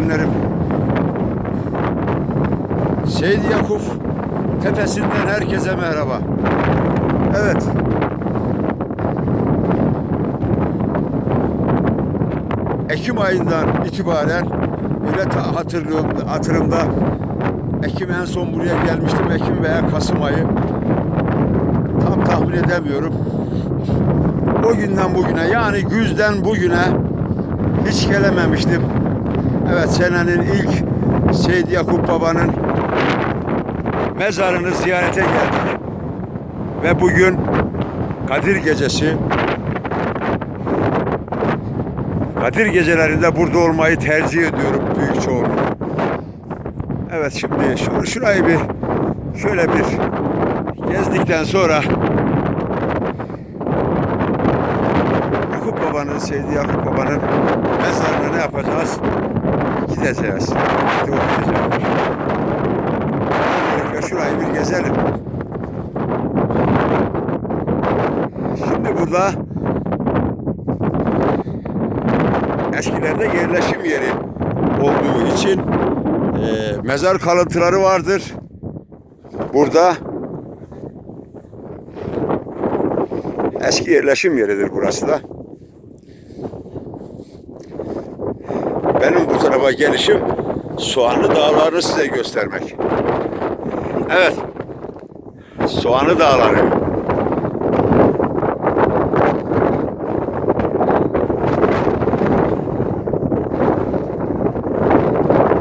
izleyenlerim. Seydi Yakup tepesinden herkese merhaba. Evet. Ekim ayından itibaren öyle hatırlığım, hatırımda Ekim en son buraya gelmiştim. Ekim veya Kasım ayı. Tam tahmin edemiyorum. O günden bugüne yani güzden bugüne hiç gelememiştim. Evet senenin ilk Seydi Yakup Baba'nın mezarını ziyarete geldik. Ve bugün Kadir Gecesi. Kadir gecelerinde burada olmayı tercih ediyorum büyük çoğunluk. Evet şimdi şur şurayı bir şöyle bir gezdikten sonra Yakup Baba'nın, Seydi Yakup Baba'nın mezarına ne yapacağız? Dua edeceğiz. Öncelikle şurayı bir gezelim. Şimdi burada eskilerde yerleşim yeri olduğu için e, mezar kalıntıları vardır. Burada eski yerleşim yeridir burası da. Benim bu tarafa gelişim Soğanlı Dağları'nı size göstermek. Evet. Soğanlı Dağları.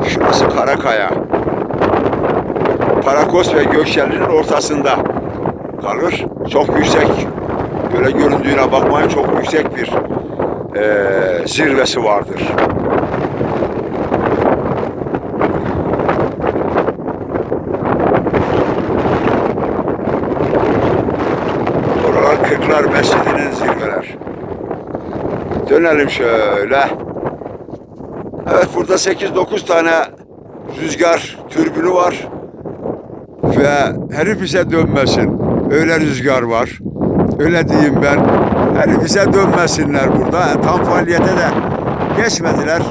Şurası Karakaya. Parakos ve Gökşenli'nin ortasında kalır. Çok yüksek. Böyle göründüğüne bakmayın çok yüksek bir eee, zirvesi vardır. Dönelim şöyle. Evet burada 8-9 tane rüzgar türbünü var. Ve herif bize dönmesin. Öyle rüzgar var. Öyle diyeyim ben. Herif bize dönmesinler burada. Tam faaliyete de geçmediler.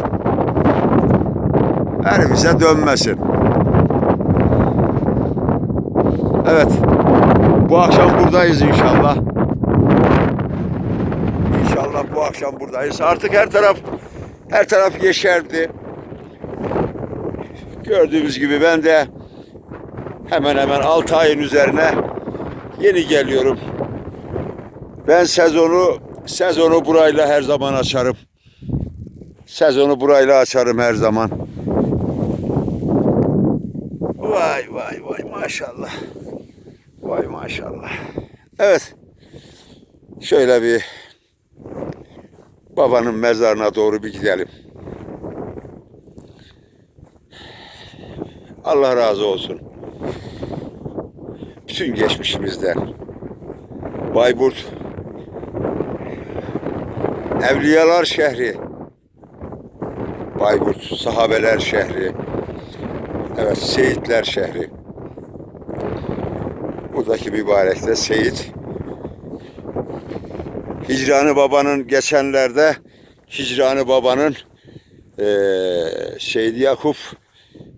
Herif bize dönmesin. Evet. Bu akşam buradayız inşallah. İnşallah bu akşam buradayız. Artık her taraf her taraf yeşerdi. Gördüğünüz gibi ben de hemen hemen 6 ayın üzerine yeni geliyorum. Ben sezonu sezonu burayla her zaman açarım. Sezonu burayla açarım her zaman. Vay vay vay maşallah. Vay maşallah. Evet. Şöyle bir babanın mezarına doğru bir gidelim. Allah razı olsun. Bütün geçmişimizden. Bayburt Evliyalar şehri. Bayburt sahabeler şehri. Evet Seyitler şehri. Buradaki mübarek de Seyit. Hicranı Baba'nın geçenlerde Hicranı Baba'nın eee Seydi Yakup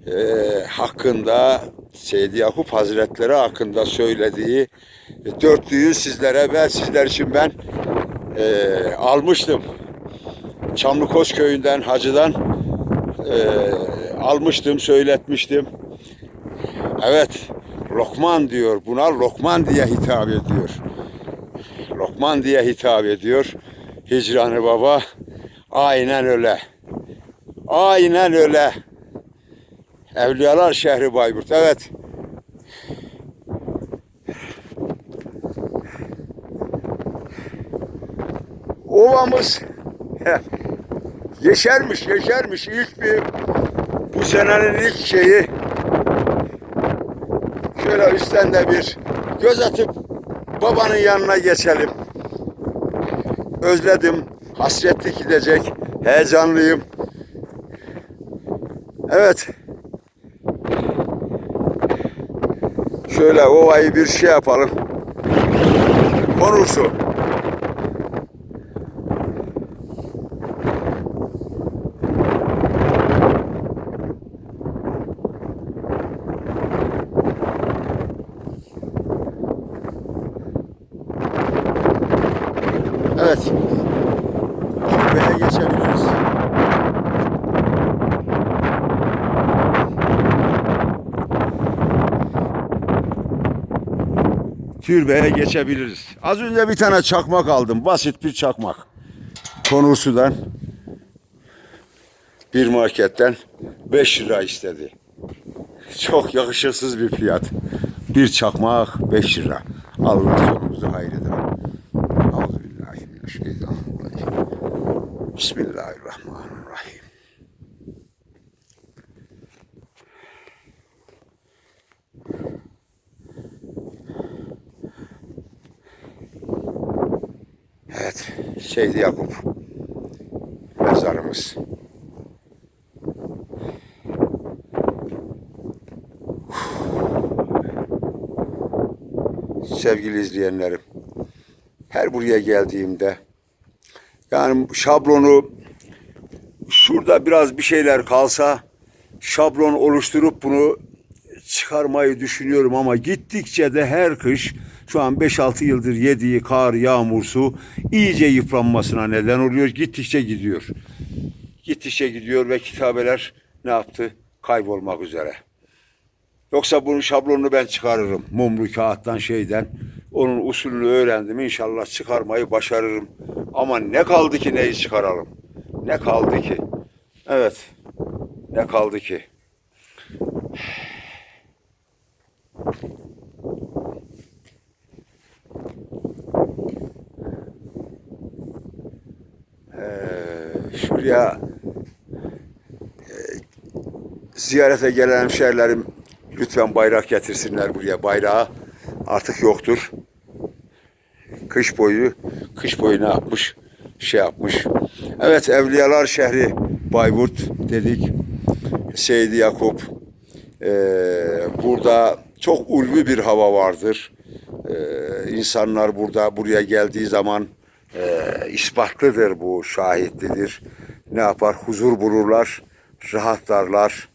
eee, hakkında Seydi Yakup Hazretleri hakkında söylediği dörtlüyü sizlere ben sizler için ben eee, almıştım. Çamlıkoz köyünden hacıdan eee, almıştım, söyletmiştim. Evet, Lokman diyor. Buna Lokman diye hitap ediyor. Lokman diye hitap ediyor. Hicranı Baba. Aynen öyle. Aynen öyle. Evliyalar şehri Bayburt. Evet. Ovamız yeşermiş, yeşermiş. İlk bir bu senenin ilk şeyi şöyle üstten de bir göz atıp babanın yanına geçelim. Özledim. Hasretli gidecek. Heyecanlıyım. Evet. Şöyle ovayı bir şey yapalım. Konursu. Türbeye geçebiliriz. Az önce bir tane çakmak aldım. Basit bir çakmak. Konursu'dan bir marketten 5 lira istedi. Çok yakışıksız bir fiyat. Bir çakmak 5 lira. Allah sonumuzu hayredir. Bismillahirrahmanirrahim. Evet, Seydi Yakup mezarımız. Sevgili izleyenlerim, her buraya geldiğimde yani şablonu şurada biraz bir şeyler kalsa şablon oluşturup bunu çıkarmayı düşünüyorum ama gittikçe de her kış şu an 5-6 yıldır yediği kar, yağmur, su iyice yıpranmasına neden oluyor. Gittikçe gidiyor. Gittikçe gidiyor ve kitabeler ne yaptı? Kaybolmak üzere. Yoksa bunun şablonunu ben çıkarırım. Mumlu kağıttan şeyden. Onun usulünü öğrendim. İnşallah çıkarmayı başarırım. Ama ne kaldı ki neyi çıkaralım? Ne kaldı ki? Evet. Ne kaldı ki? Ee, şuraya e, ziyarete gelen hemşehrilerim lütfen bayrak getirsinler buraya. Bayrağı artık yoktur. Kış boyu, kış boyu ne yapmış? Şey yapmış. Evet, Evliyalar şehri Bayburt dedik. Seydi Yakup. Ee, burada çok ulvi bir hava vardır. Ee, insanlar burada buraya geldiği zaman e, ispatlıdır bu, şahitlidir. Ne yapar? Huzur bulurlar, rahatlarlar.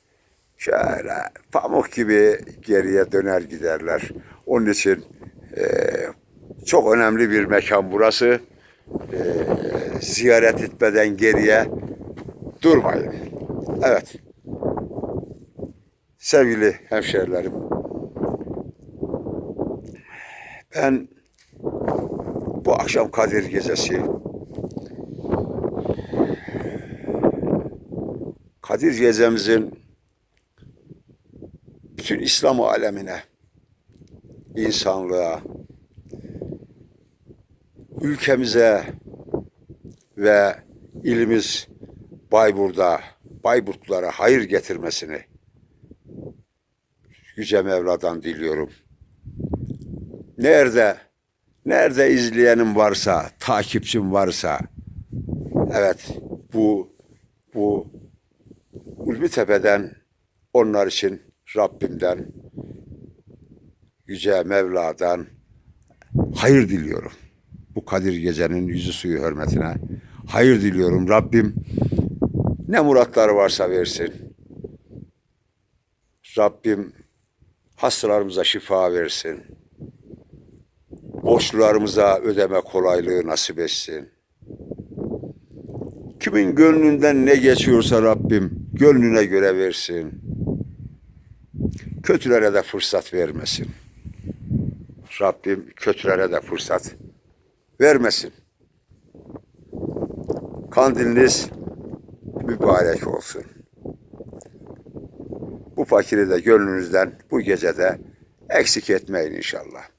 Şöyle pamuk gibi geriye döner giderler. Onun için e, çok önemli bir mekan burası. E, ziyaret etmeden geriye durmayın. Evet. Sevgili hemşerilerim. Ben bu akşam Kadir Gecesi Kadir Gecemizin bütün İslam alemine, insanlığa, ülkemize ve ilimiz Bayburt'a, Bayburtlulara hayır getirmesini Yüce Mevla'dan diliyorum. Nerede, nerede izleyenim varsa, takipçim varsa, evet bu, bu Ulvi Tepe'den onlar için Rabbimden, Yüce Mevla'dan hayır diliyorum. Bu Kadir Gece'nin yüzü suyu hürmetine hayır diliyorum. Rabbim ne muratları varsa versin. Rabbim hastalarımıza şifa versin. Borçlularımıza ödeme kolaylığı nasip etsin. Kimin gönlünden ne geçiyorsa Rabbim gönlüne göre versin. Kötülere de fırsat vermesin. Rabbim kötülere de fırsat vermesin. Kandiliniz mübarek olsun. Bu fakiri de gönlünüzden bu gecede eksik etmeyin inşallah.